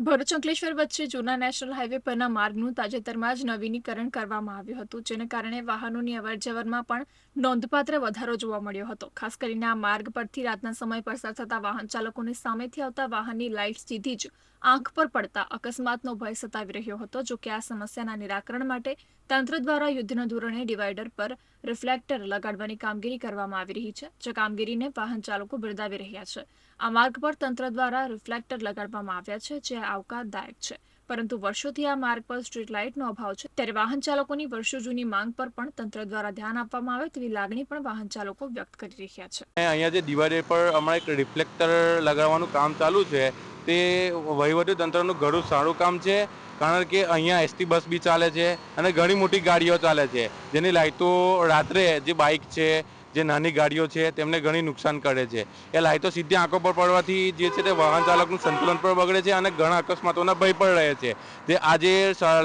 ભરૂચ અંકલેશ્વર વચ્ચે જૂના national highway પરના માર્ગનું તાજેતરમાં જ નવીનીકરણ કરવામાં આવ્યું હતું, જેને કારણે વાહનોની અવરજવરમાં પણ નોંધપાત્ર વધારો જોવા મળ્યો હતો. ખાસ કરીને આ માર્ગ પરથી રાતના સમય પસાર થતા વાહન ચાલકોને સામેથી આવતા વાહનની લાઇટ સીધી જ આંખ પર પડતા અકસ્માતનો ભય સતાવી રહ્યો હતો, જો કે આ સમસ્યાના નિરાકરણ માટે તંત્ર દ્વારા યુદ્ધના ધોરણે ડિવાઈડર પર રિફ્લેક્ટર લગાડવાની કામગીરી કરવામાં આવી રહી છે, જે કામગીરીને વાહન ચાલકો બિરદાવી રહ્યા છે. આ માર્ગ પર તંત્ર દ્વારા રિફ્લેક્ટર લગાડવામાં આવ્યા છે, જે આવકારદાયક છે. પરંતુ વર્ષોથી આ માર્ગ પર સ્ટ્રીટ લાઇટનો અભાવ છે. ત્યારે વાહન ચાલકોની વર્ષો જૂની માંગ પર પણ તંત્ર દ્વારા ધ્યાન આપવામાં આવે તેવી લાગણી પણ વાહન ચાલકો વ્યક્ત કરી રહ્યા છે. અહીંયા જે દિવાળી પર હમણાં એક રિફ્લેક્ટર લગાડવાનું કામ ચાલુ છે તે વહીવટી તંત્રનું ઘણું સારું કામ છે, કારણ કે અહીંયા એસટી બસ બી ચાલે છે અને ઘણી મોટી ગાડીઓ ચાલે છે. જેની લાઇટો રાત્રે જે બાઇક છે, જે નાની ગાડીઓ છે, તેમને ઘણી નુકસાન કરે છે. એ લાઇટો સીધી આંખો પર પડવાથી જે છે તે વાહન ચાલકનું સંતુલન પણ બગડે છે અને ઘણા અકસ્માતોના ભય પણ રહે છે. જે આજે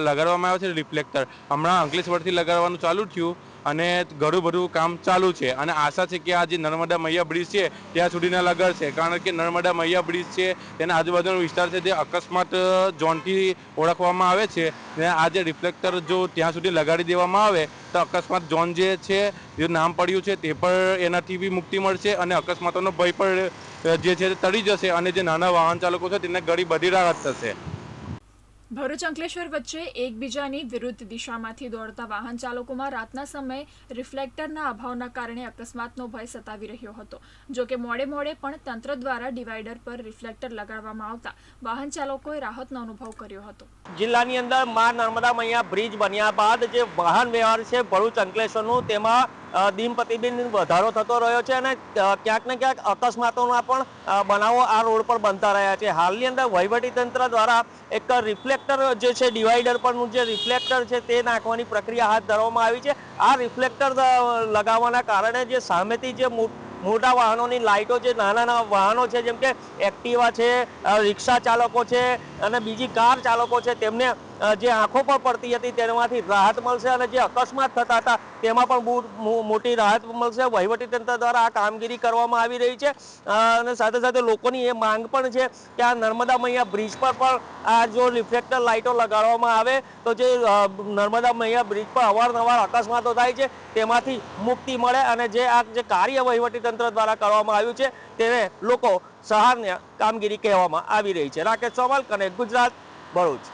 લગાડવામાં આવ્યો છે રિફ્લેક્ટર. હમણાં અંકલેશ્વરથી લગાડવાનું ચાલુ થયું. અને ઘણું બધું કામ ચાલુ છે. અને આશા છે કે આ જે નર્મદા મૈયા બ્રિજ છે, ત્યાં સુધીના લગાડશે કારણ કે નર્મદા મૈયા બ્રિજ છે, તેના આજુબાજુનો વિસ્તાર છે, જે અકસ્માત ઝોનથી ઓળખવામાં આવે છે. અને આ જે રિફ્લેક્ટર જો ત્યાં સુધી લગાડી દેવામાં આવે, તો અકસ્માત ઝોન જે છે, જે નામ પડ્યું છે, તે પણ એનાથી બી મુક્તિ મળશે અને અકસ્માતોનો ભય પણ જે છે, તે તળી જશે અને જે નાના વાહન ચાલકો છે તેને ઘણી બધી રાહત થશે. ભરૂચ અંકલેશ્વર વચ્ચે એકબીજાની વિરુદ્ધ દિશામાંથી દોડતા વાહન ચાલકોમાં રાતના સમયે રિફ્લેક્ટરના અભાવના કારણે અકસ્માતનો ભય સતાવી રહ્યો હતો. જો કે મોડે મોડે પણ તંત્ર દ્વારા ડિવાઈડર પર રિફ્લેક્ટર લગાડવામાં આવતા વાહન ચાલકોએ રાહતનો અનુભવ કર્યો હતો. જિલ્લાની અંદર મા નર્મદા મૈયા બ્રિજ બન્યા બાદ જે વાહન વ્યવહાર છે ભરૂચ અંકલેશ્વરનું, તેમાં દિન પ્રતિદિન વધારો થતો રહ્યો છે અને ક્યાંક ને ક્યાંક અકસ્માતોના પણ બનાવો આ રોડ પર બનતા રહ્યા છે. હાલની અંદર વહીવટી તંત્ર દ્વારા એક રિફ્લેક્ટર જે છે, ડિવાઈડર પરનું જે રિફ્લેક્ટર છે, તે નાખવાની પ્રક્રિયા હાથ ધરવામાં આવી છે. આ રિફ્લેક્ટર લગાવવાના કારણે જે સામેથી જે મોટા વાહનોની લાઇટો છે નાના નાના વાહનો છે, જેમ કે એક્ટિવા છે રિક્ષા ચાલકો છે અને બીજી કાર ચાલકો છે, તેમને જે આંખો પર પડતી હતી તેમાંથી રાહત મળશે અને જે અકસ્માત થતા હતા તેમાં પણ મોટી રાહત મળશે. વહીવટી તંત્ર દ્વારા આ કામગીરી કરવામાં આવી રહી છે. અને સાથે સાથે લોકોની એ માંગ પણ છે કે આ નર્મદા મૈયા બ્રિજ પર પણ આ જો રિફ્લેક્ટર લાઇટો લગાડવામાં આવે તો જે નર્મદા મૈયા બ્રિજ પર અવારનવાર અકસ્માતો થાય છે તેમાંથી મુક્તિ મળે અને જે આ જે કાર્ય વહીવટી તંત્ર દ્વારા કરવામાં આવ્યું છે તેને લોકો સહારને કામગીરી કહેવામાં આવી રહી છે. રાકેશ ચોમલ કનેક્ટ ગુજરાત, ભરૂચ.